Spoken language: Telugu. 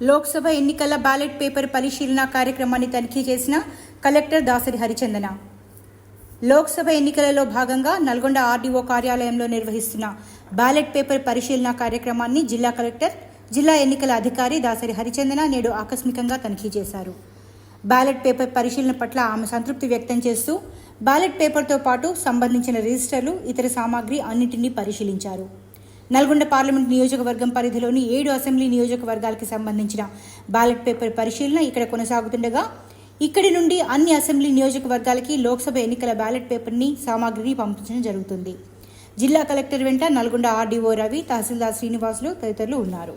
లోక్సభ ఎన్నికల బ్యాలెట్ పేపర్ పరిశీలన కార్యక్రమాన్ని తనిఖీ చేసిన కలెక్టర్ దాసరి హరిచందన. లోక్సభ ఎన్నికలలో భాగంగా నల్గొండ ఆర్డీఓ కార్యాలయంలో నిర్వహిస్తున్న బ్యాలెట్ పేపర్ పరిశీలన కార్యక్రమాన్ని జిల్లా కలెక్టర్ జిల్లా ఎన్నికల అధికారి దాసరి హరిచందన నేడు ఆకస్మికంగా తనిఖీ చేశారు. బ్యాలెట్ పేపర్ పరిశీలన పట్ల ఆమె సంతృప్తి వ్యక్తం చేస్తూ బ్యాలెట్ పేపర్తో పాటు సంబంధించిన రిజిస్టర్లు ఇతర సామాగ్రి అన్నింటినీ పరిశీలించారు. నల్గొండ పార్లమెంట్ నియోజకవర్గం పరిధిలోని ఏడు అసెంబ్లీ నియోజకవర్గాలకు సంబంధించిన బ్యాలెట్ పేపర్ పరిశీలన ఇక్కడ కొనసాగుతుండగా ఇక్కడి నుండి అన్ని అసెంబ్లీ నియోజకవర్గాలకి లోక్సభ ఎన్నికల బ్యాలెట్ పేపర్ని సామాగ్రిని పంపించడం జరుగుతుంది. జిల్లా కలెక్టర్ వెంట నల్గొండ ఆర్డీఓ రవి తహసీల్దార్ శ్రీనివాసులు తదితరులు ఉన్నారు.